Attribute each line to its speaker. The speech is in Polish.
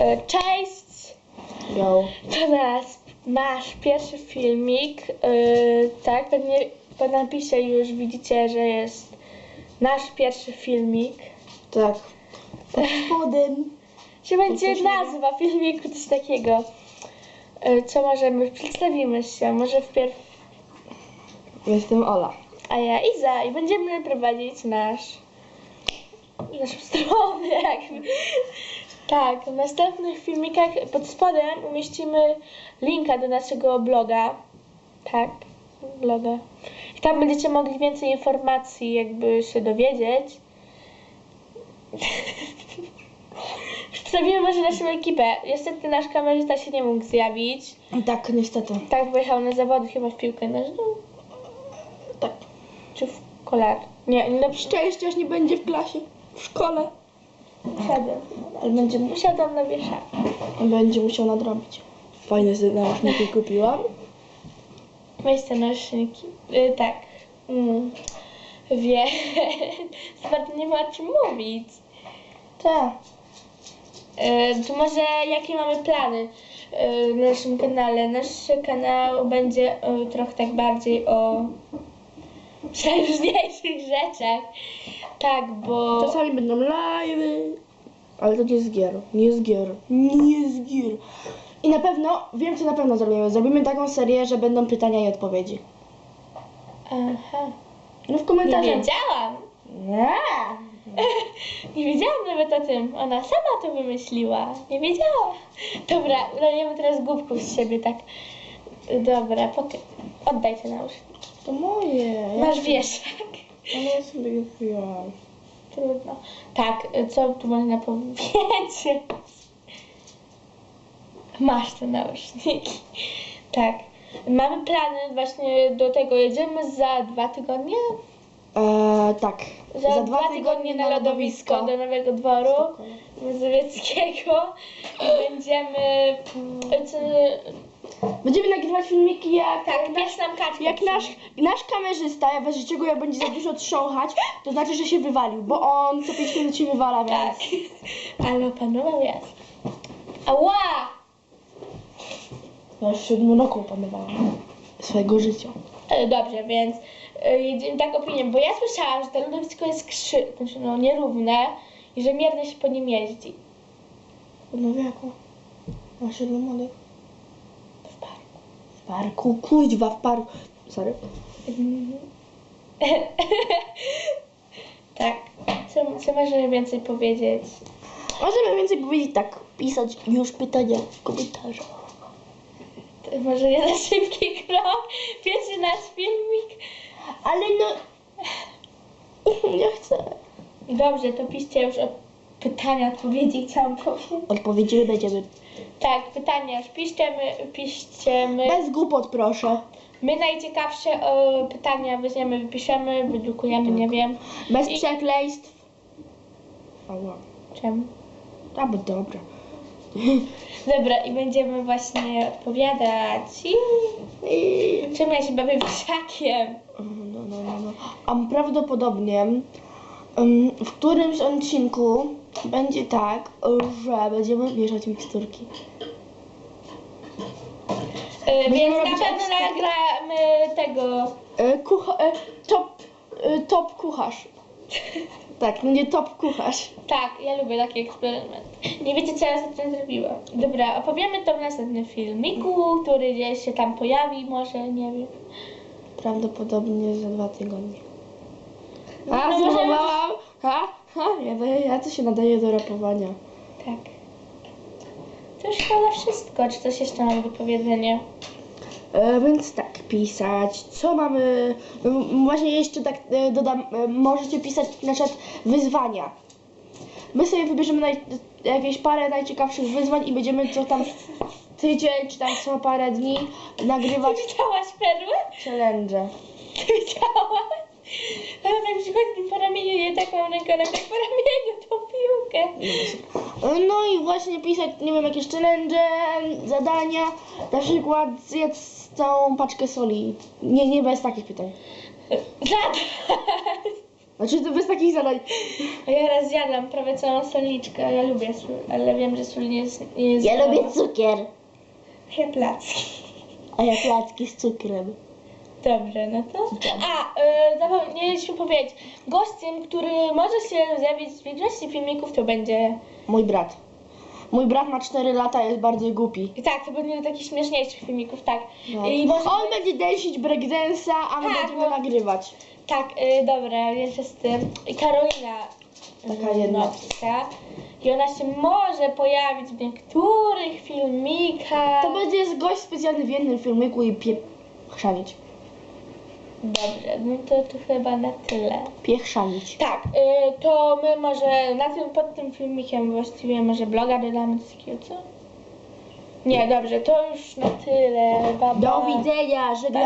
Speaker 1: E, Cześć!
Speaker 2: Yo.
Speaker 1: To nas nasz pierwszy filmik. E, tak, pewnie po napisie już widzicie, że jest nasz pierwszy filmik.
Speaker 2: Tak. Pod spodem.
Speaker 1: Że będzie nazwa filmiku, coś takiego. E, Co możemy? Przedstawimy się. Może wpierw
Speaker 2: Jestem Ola.
Speaker 1: a ja Iza i będziemy prowadzić nasz naszą stronę. Jakby. Tak, w następnych filmikach pod spodem umieścimy linka do naszego bloga. Tak, bloga. I tam będziecie mogli więcej informacji jakby się dowiedzieć. Przedstawimy może naszą ekipę. Niestety nasz kamerzysta się nie mógł zjawić.
Speaker 2: Tak, niestety.
Speaker 1: Tak, pojechał na zawody chyba w piłkę nożną.
Speaker 2: Tak.
Speaker 1: Czy w kolar? Nie, no
Speaker 2: Szczęście aż nie będzie w klasie. W szkole.
Speaker 1: Usiadłem.
Speaker 2: Ale będzie,
Speaker 1: Usiadłam na wieszaku.
Speaker 2: będzie musiał nadrobić. Fajne sobie nauszniki kupiłam.
Speaker 1: Weź te nauszniki. Y, tak. Mm. Wie. Zobacz, nie ma o czym mówić.
Speaker 2: Tak.
Speaker 1: Y, to może jakie mamy plany y, na naszym kanale? Nasz kanał będzie y, trochę tak bardziej o najróżniejszych rzeczach. Tak, bo...
Speaker 2: Czasami będą live'y. Ale to nie z gier. Nie z gier. Nie z gier. I na pewno, wiem co na pewno zrobimy. Zrobimy taką serię, że będą pytania i odpowiedzi.
Speaker 1: Aha.
Speaker 2: No w
Speaker 1: Nie
Speaker 2: komentarzach.
Speaker 1: wiedziałam.
Speaker 2: Nie.
Speaker 1: Nie wiedziałam nawet o tym. Ona sama to wymyśliła. Nie wiedziała. Dobra, udajemy teraz głupków z siebie, tak. Dobra, poka- oddaj te.
Speaker 2: To moje.
Speaker 1: Masz wieszak.
Speaker 2: Ale ja sobie je.
Speaker 1: Trudno. Tak, co tu można powiedzieć? Masz te nauszniki. Tak. Mamy plany właśnie do tego. Jedziemy za dwa tygodnie?
Speaker 2: Tak.
Speaker 1: Za, dwa, tygodnie na lodowisko do Nowego Dworu Mazowieckiego. I będziemy... co-
Speaker 2: Będziemy nagrywać filmiki jak,
Speaker 1: Tak, nasz nam kaczkę
Speaker 2: jak nasz, nasz kamerzysta, jak weźmiecie go, jak będzie za dużo trząchać, to znaczy, że się wywalił, bo on co 5 minut się wywala, więc...
Speaker 1: Tak. Ale opanował jazd. Ała!
Speaker 2: Ja już siedmiu roku opanowałam swojego życia.
Speaker 1: E, Dobrze, więc e, jedziemy tak opinię, bo ja słyszałam, że to lodowisko jest krzy, znaczy no nierówne i że miernie się po nim jeździ.
Speaker 2: No wieku. Ma siedmiu młodych.
Speaker 1: W parku.
Speaker 2: W parku, kuźwa, w parku. Sorry.
Speaker 1: tak. Co, co możemy więcej powiedzieć?
Speaker 2: Możemy więcej powiedzieć tak, pisać już pytania w komentarzach.
Speaker 1: Może nie za szybki krok? Pierwszy nasz filmik?
Speaker 2: Ale no... Nie chcę.
Speaker 1: Dobrze, to piszcie już o pytania, odpowiedzi chciałam powiedzieć.
Speaker 2: Odpowiedzimy będziemy.
Speaker 1: Tak, pytania już piszcie, my, piszcie my.
Speaker 2: Bez głupot proszę.
Speaker 1: My najciekawsze e, pytania weźmiemy, wypiszemy, wydrukujemy, nie wiem.
Speaker 2: Bez
Speaker 1: I-
Speaker 2: przekleństw. Ała.
Speaker 1: Czemu?
Speaker 2: A, bo dobra.
Speaker 1: Dobra, i będziemy właśnie odpowiadać. I...
Speaker 2: I...
Speaker 1: Czemu ja się bawię wieszakiem?
Speaker 2: No, no, no, no. A prawdopodobnie em, w którymś odcinku będzie tak, że będziemy mieszać miksturki. Będziemy
Speaker 1: więc na
Speaker 2: robić
Speaker 1: pewno
Speaker 2: ekspert-
Speaker 1: nagramy tego.
Speaker 2: E, kucha, e, top, top kucharz. Tak, no nie top kucharz.
Speaker 1: Tak, ja lubię taki eksperyment. Nie wiecie, co ja z tym zrobiłam. Dobra, opowiemy to w następnym filmiku, który gdzieś się tam pojawi, może, nie wiem.
Speaker 2: Prawdopodobnie za dwa tygodnie. A,
Speaker 1: no,
Speaker 2: zrapowałam! Ha, ha, ja, ja to się nadaje do rapowania.
Speaker 1: Tak. To już chyba wszystko. Czy coś jeszcze mam do powiedzenia?
Speaker 2: E, więc tak, pisać. Co mamy? m, Właśnie jeszcze tak e, dodam, e, możecie pisać na przykład wyzwania. My sobie wybierzemy naj, jakieś parę najciekawszych wyzwań i będziemy co tam tydzień czy tam co parę dni nagrywać
Speaker 1: Ty widziałaś perłę?
Speaker 2: challenge.
Speaker 1: Ty widziałaś? Ale tak przychodzi po ramieniu, nie tak mam rękę, tak po ramieniu tą piłkę.
Speaker 2: No i właśnie pisać, nie wiem, jakieś challenge, zadania, na przykład zjedz całą paczkę soli. Nie, nie bez takich pytań.
Speaker 1: Zadać!
Speaker 2: Znaczy to bez takich zadań.
Speaker 1: A ja raz zjadłam prawie całą solniczkę. Ja lubię sól, ale wiem, że sól nie jest, nie jest
Speaker 2: Ja
Speaker 1: zdrowa.
Speaker 2: lubię cukier,
Speaker 1: Ja placki.
Speaker 2: a ja placki z cukrem.
Speaker 1: Dobrze, no to... A, y, zapomnieliśmy powiedzieć. Gościem, który może się zjawić w większości filmików, to będzie...
Speaker 2: Mój brat. Mój brat ma 4 lata, jest bardzo głupi.
Speaker 1: I tak, to będzie do takich śmieszniejszych filmików, tak.
Speaker 2: No.
Speaker 1: I może...
Speaker 2: On będzie dęsić breakdance'a, a my
Speaker 1: Tak,
Speaker 2: będziemy
Speaker 1: bo-
Speaker 2: nagrywać.
Speaker 1: Tak, y, dobra, jeszcze z tym. I Karolina
Speaker 2: Taka jedna.
Speaker 1: I ona się może pojawić w niektórych filmikach.
Speaker 2: To będzie jest gość specjalny w jednym filmiku i pie... chrzanić.
Speaker 1: Dobrze, no to, to chyba na tyle.
Speaker 2: Piechrzanić.
Speaker 1: Tak, y, to my może na tym, pod tym filmikiem właściwie może bloga dodamy coś takiego, co? Nie, dobrze, to już na tyle. Baba.
Speaker 2: Do widzenia, żegnam.